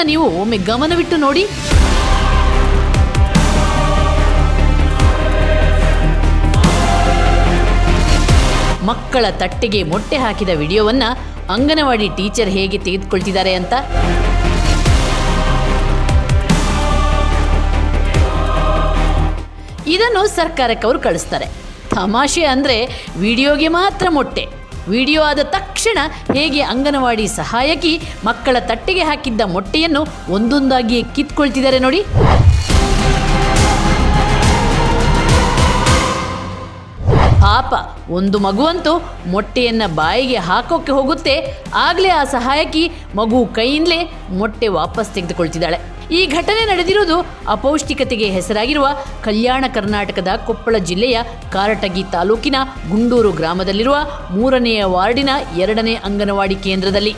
ವಿಡಿಯೋವನ್ನ ನೀವು ಒಮ್ಮೆ ಗಮನವಿಟ್ಟು ನೋಡಿ. ಮಕ್ಕಳ ತಟ್ಟೆಗೆ ಮೊಟ್ಟೆ ಹಾಕಿದ ವಿಡಿಯೋವನ್ನ ಅಂಗನವಾಡಿ ಟೀಚರ್ ಹೇಗೆ ತೆಗೆದುಕೊಳ್ತಿದ್ದಾರೆ ಅಂತ. ಇದನ್ನು ಸರ್ಕಾರಕ್ಕೆ ಅವರು ಕಳಿಸ್ತಾರೆ. ತಮಾಷೆ ಅಂದರೆ ವಿಡಿಯೋಗೆ ಮಾತ್ರ ಮೊಟ್ಟೆ. ವಿಡಿಯೋ ಆದ ತಕ್ಷಣ ಹೇಗೆ ಅಂಗನವಾಡಿ ಸಹಾಯಕಿ ಮಕ್ಕಳ ತಟ್ಟೆಗೆ ಹಾಕಿದ್ದ ಮೊಟ್ಟೆಯನ್ನು ಒಂದೊಂದಾಗಿ ಕಿತ್ಕೊಳ್ತಿದ್ದಾರೆ ನೋಡಿ. ಪಾಪ, ಒಂದು ಮಗುವಂತೂ ಮೊಟ್ಟೆಯನ್ನು ಬಾಯಿಗೆ ಹಾಕೋಕ್ಕೆ ಹೋಗುತ್ತೆ. ಆಗಲೇ ಆ ಸಹಾಯಕಿ ಮಗು ಕೈಯಿಂದಲೇ ಮೊಟ್ಟೆ ವಾಪಸ್ ತೆಗೆದುಕೊಳ್ತಿದ್ದಾಳೆ. ಈ ಘಟನೆ ನಡೆದಿರುವುದು ಅಪೌಷ್ಟಿಕತೆಗೆ ಹೆಸರಾಗಿರುವ ಕಲ್ಯಾಣ ಕರ್ನಾಟಕದ ಕೊಪ್ಪಳ ಜಿಲ್ಲೆಯ ಕಾರಟಗಿ ತಾಲೂಕಿನ ಗುಂಡೂರು ಗ್ರಾಮದಲ್ಲಿರುವ ಮೂರನೆಯ ವಾರ್ಡಿನ ಎರಡನೇ ಅಂಗನವಾಡಿ ಕೇಂದ್ರದಲ್ಲಿ.